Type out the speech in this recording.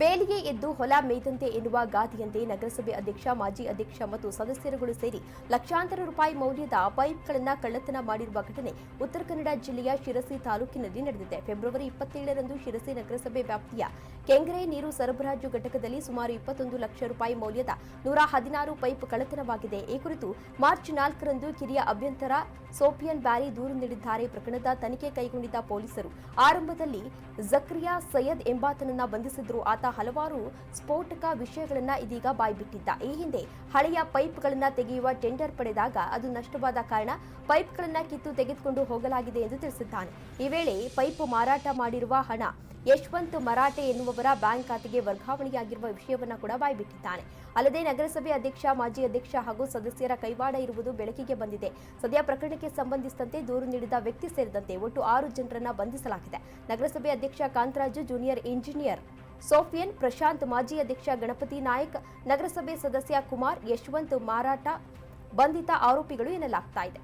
ಬೇಲಿಗೆ ಎದ್ದು ಹೊಲ ಮೇಯ್ದಂತೆ ಎನ್ನುವ ಗಾದಿಯಂತೆ ನಗರಸಭೆ ಅಧ್ಯಕ್ಷ, ಮಾಜಿ ಅಧ್ಯಕ್ಷ ಮತ್ತು ಸದಸ್ಯರುಗಳು ಸೇರಿ ಲಕ್ಷಾಂತರ ರೂಪಾಯಿ ಮೌಲ್ಯದ ಪೈಪ್ಗಳನ್ನು ಕಳ್ಳತನ ಮಾಡಿರುವ ಘಟನೆ ಉತ್ತರ ಕನ್ನಡ ಜಿಲ್ಲೆಯ ಶಿರಸಿ ತಾಲೂಕಿನಲ್ಲಿ ನಡೆದಿದೆ. ಫೆಬ್ರವರಿ ಇಪ್ಪತ್ತೇಳರಂದು ಶಿರಸಿ ನಗರಸಭೆ ವ್ಯಾಪ್ತಿಯ ಕೆಂಗರೆ ನೀರು ಸರಬರಾಜು ಘಟಕದಲ್ಲಿ ಸುಮಾರು ಇಪ್ಪತ್ತೊಂದು ಲಕ್ಷ ರೂಪಾಯಿ ಮೌಲ್ಯದ ನೂರ ಹದಿನಾರು ಪೈಪ್ ಕಳತನವಾಗಿದೆ ಈ ಕುರಿತು ಮಾರ್ಚ್ ನಾಲ್ಕರಂದು ಕಿರಿಯ ಅಭ್ಯಂತರ ಸೋಪಿಯನ್ ಬ್ಯಾರಿ ದೂರು ನೀಡಿದ್ದಾರೆ. ಪ್ರಕರಣದ ತನಿಖೆ ಕೈಗೊಂಡಿದ್ದ ಪೊಲೀಸರು. ಆರಂಭದಲ್ಲಿ ಜಕ್ರಿಯಾ ಸೈಯದ್ ಎಂಬಾತನನ್ನ ಬಂಧಿಸಿದ್ರು. ಆತ ಹಲವಾರು ಸ್ಫೋಟಕ ವಿಷಯಗಳನ್ನ ಇದೀಗ ಬಾಯ್ಬಿಟ್ಟಿದ್ದ. ಈ ಹಿಂದೆ ಹಳೆಯ ಪೈಪ್ಗಳನ್ನ ತೆಗೆಯುವ ಟೆಂಡರ್ ಪಡೆದಾಗ ಅದು ನಷ್ಟವಾದ ಕಾರಣ ಪೈಪ್ಗಳನ್ನ ಕಿತ್ತು ತೆಗೆದುಕೊಂಡು ಹೋಗಲಾಗಿದೆ ಎಂದು ತಿಳಿಸಿದ್ದಾನೆ. ಈ ವೇಳೆ ಪೈಪ್ ಮಾರಾಟ ಮಾಡಿರುವ ಹಣ ಯಶವಂತ್ ಮರಾಠೆ ಎನ್ನುವವರ ಬ್ಯಾಂಕ್ ಖಾತೆಗೆ ವರ್ಗಾವಣೆಯಾಗಿರುವ ವಿಷಯವನ್ನ ಕೂಡ ಬಾಯ್ಬಿಟ್ಟಿದ್ದಾನೆ. ಅಲ್ಲದೆ ನಗರಸಭೆ ಅಧ್ಯಕ್ಷ, ಮಾಜಿ ಅಧ್ಯಕ್ಷ ಹಾಗೂ ಸದಸ್ಯರ ಕೈವಾಡ ಇರುವುದು ಬೆಳಕಿಗೆ ಬಂದಿದೆ. ಸದ್ಯ ಪ್ರಕರಣಕ್ಕೆ ಸಂಬಂಧಿಸಿದಂತೆ ದೂರು ನೀಡಿದ ವ್ಯಕ್ತಿ ಸೇರಿದಂತೆ ಒಟ್ಟು ಆರು ಜನರನ್ನ ಬಂಧಿಸಲಾಗಿದೆ. ನಗರಸಭೆ ಅಧ್ಯಕ್ಷ ಕಾಂತರಾಜು, ಜೂನಿಯರ್ ಇಂಜಿನಿಯರ್ ಸೋಫಿಯನ್, ಪ್ರಶಾಂತ್, ಮಾಜಿ ಅಧ್ಯಕ್ಷ ಗಣಪತಿ ನಾಯಕ್, ನಗರಸಭೆ ಸದಸ್ಯ ಕುಮಾರ್, ಯಶವಂತ್ ಮಾರಾಟ ಬಂಧಿತ ಆರೋಪಿಗಳು ಎನ್ನಲಾಗ್ತಾ ಇದೆ.